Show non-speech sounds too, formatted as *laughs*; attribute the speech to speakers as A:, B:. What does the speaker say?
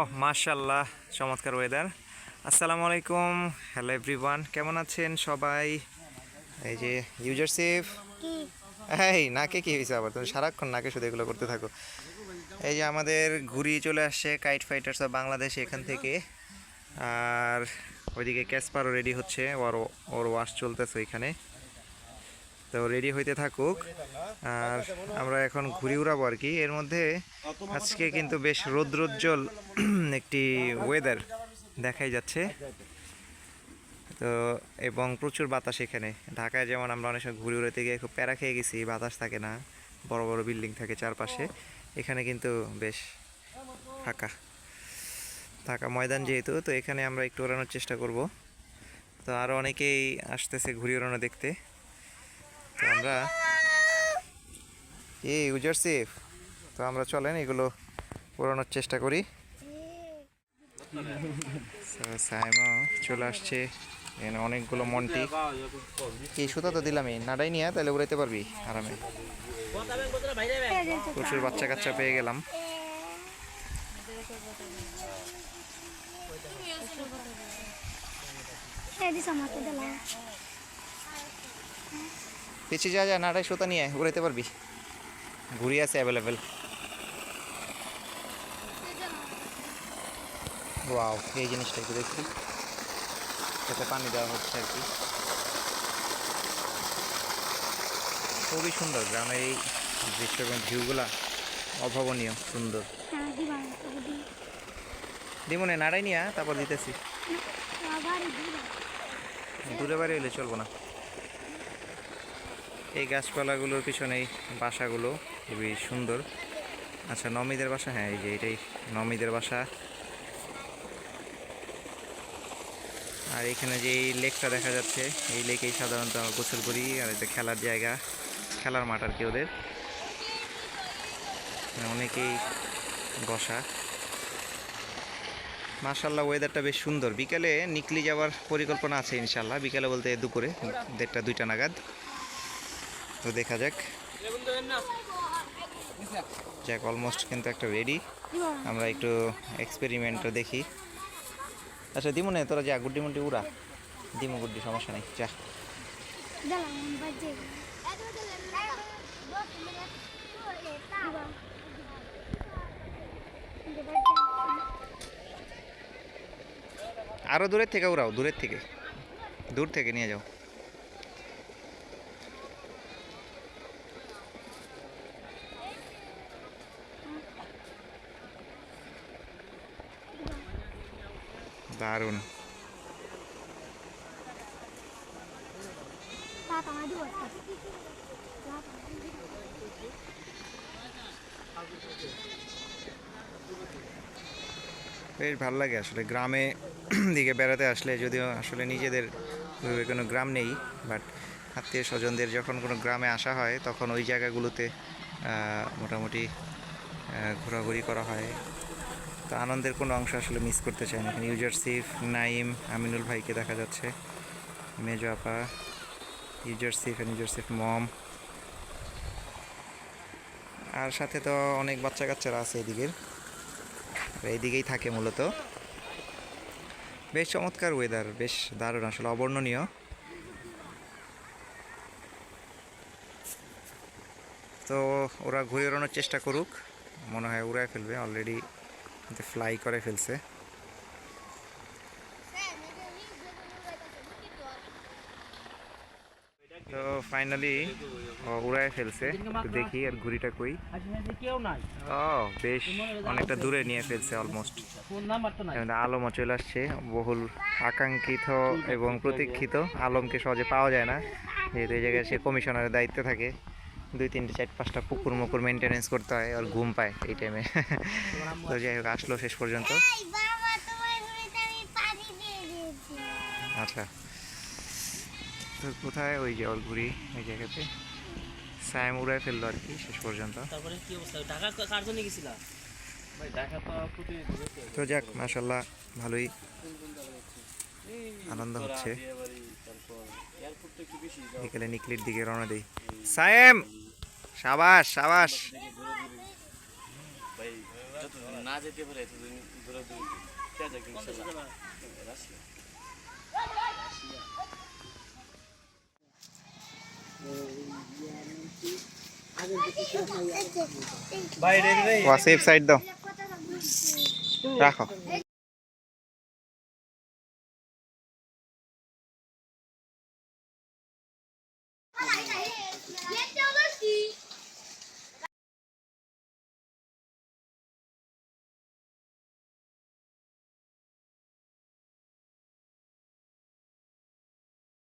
A: ওহ মাশাল্লাহ চমৎকার ওয়েদার আসসালামু আলাইকুম। হ্যালো এভরিওয়ান কেমন আছেন সবাই? এই যে ইউজার সেফ এই, নাকে কি হয়েছে আবার? তুমি সারাক্ষণ নাকে শুধু এগুলো করতে থাকো। এই যে আমাদের ঘুরিয়ে চলে আসছে কাইট ফাইটার্স অফ বাংলাদেশ এখান থেকে। আর ওইদিকে ক্যাসপারও রেডি হচ্ছে, ওর ওর ওয়াশ চলতেছে ওইখানে। তো রেডি হইতে থাকুক। আর আমরা এখন ঘুরি উড়াবো আর কি। এর মধ্যে আজকে কিন্তু বেশ রৌদ্রোজ্জ্বল *clears throat* একটি ওয়েদার দেখাই যাচ্ছে। তো, এবং প্রচুর বাতাস এখানে। ঢাকায় যেমন আমরা অনেক সময় ঘুরে উড়াতে গিয়ে খুব প্যারা খেয়ে গেছি, বাতাস থাকে না, বড় বড় বিল্ডিং থাকে চারপাশে। এখানে কিন্তু বেশ ফাঁকা ফাঁকা ময়দান যেহেতু, তো এখানে আমরা একটু ওড়ানোর চেষ্টা করব। তো আরও অনেকেই আসতেছে ঘুরে ওড়ানো দেখতে। তো আমরা এই ইউজার সেফ তো আমরা চলেন, এগুলো ওড়ানোর চেষ্টা করি। সাইমা চলে আসছে। অনেকগুলো মন্টি কি সুতা তো দিলামই নাড়াই নিয়ে তাহলে উড়াইতে পারবি আরামে। প্রচুর বাচ্চা কাচ্চা পেয়ে গেলাম।
B: এই দিলাম।
A: পিছিয়ে যা যা নাড়াই সুতা নিয়ে উড়াইতে পারবি। ঘুরি আছে অ্যাভেলেবেল ওয়াও এই জিনিসটা একটু দেখি। যাতে পানি দেওয়া হচ্ছে আর কি। খুবই সুন্দর গ্রামের এই দৃশ্য এবং ভিউগুলা অভাবনীয় সুন্দর। দিমনে নাড়াই নিয়ে তারপর দিতেছি। দূরে বাইরে এলে চলবো না। এই গাছপালাগুলোর পিছনে এই বাসাগুলো, খুবই সুন্দর। আচ্ছা নমিদের বাসা? হ্যাঁ এই যে এটাই নমিদের বাসা। আর এখানে যে এই লেকটা দেখা যাচ্ছে, এই লেকেই সাধারণত আমরা গোসল করি, আর এটা খেলার জায়গা, খেলার মাঠ আর কি ওদের। অনেকেই বসা। মাশাল্লাহ ওয়েদারটা বেশ সুন্দর। বিকেলে নিকলি যাওয়ার পরিকল্পনা আছে ইনশাল্লাহ বিকেলে বলতে দুপুরে, দেড়টা, দুইটা নাগাদ। তো দেখা যাক। যাক অলমোস্ট কিন্তু একটা রেডি আমরা একটু এক্সপেরিমেন্টটা দেখি। আচ্ছা দিমনে, তোরা যা, গুড্ডি মুড্ডি উড়া। দিমু গুড্ডি, সমস্যা নেই, যা। আরও দূরের থেকে উড়াও, দূরের থেকে। দূর থেকে নিয়ে যাও। দারুণ। বেশ ভালো লাগে আসলে গ্রামে *clears throat* দিকে বেড়াতে আসলে, যদিও আসলে নিজেদের ওইভাবে কোনো গ্রাম নেই বাট আত্মীয় স্বজনদের যখন কোনো গ্রামে আসা হয়, তখন ওই জায়গাগুলোতে মোটামুটি ঘোরাঘুরি করা হয়। তো আনন্দের কোনো অংশ আসলে মিস করতে চাই না। ইউজার সিফ নাইম আমিনুল ভাইকে দেখা যাচ্ছে মেজো আপা ইউজার সিফ অ্যান্ড ইউজার সিফ মম আর সাথে তো অনেক বাচ্চা কাচ্চারা আছে এদিকের। এইদিকেই থাকে মূলত। বেশ চমৎকার ওয়েদার বেশ দারুণ আসলে, অবর্ণনীয়। তো ওরা ঘুরে ওড়ানোর চেষ্টা করুক। মনে হয় উড়ায় ফেলবে অলরেডি ফ্লাই করে ফেলছে। তো ফাইনালি উড়ায় ফেলছে। দেখি আর ঘুড়িটা কই। ও, বেশ, অনেকটা দূরে নিয়ে ফেলছে অলমোস্ট আলমও চলে আসছে, বহুল আকাঙ্ক্ষিত এবং প্রতীক্ষিত। আলমকে সহজে পাওয়া যায় না, যেহেতু এই জায়গায় সে কমিশনারের দায়িত্বে থাকে। দুই তিনটে চার পাঁচটা পুকুর মুকুর মেনটেনেন্স করতে হয় আর ঘুম পায় এই টাইমে *laughs* তো যাই হোক আসলো শেষ পর্যন্ত।
B: বাবা তোমার ঘুরিতে আমি পানি দিয়ে দিয়েছি।
A: আচ্ছা। তো কোথায়? ওই যে ওর ঘুরি এই জায়গাতে। সায়াম উড়ায় ফেলল আর কি শেষ পর্যন্ত।
C: তারপরে কি অবস্থা? ঢাকা কার জন্য গেছিলা? তো
A: যাক মাসাল্লাহ ভালোই। আনন্দ হচ্ছে। বিকেলে নিকলির দিকে রওনা দিই। সায়েম! সাবাস সাবাস।
D: না যেতে পারে ততদিন ধরে ধরে পেঁয়াজ একদিন ইনশাল্লাহ রাশিয়া।
A: ওয়া সেফ সাইড দাও। রাখো।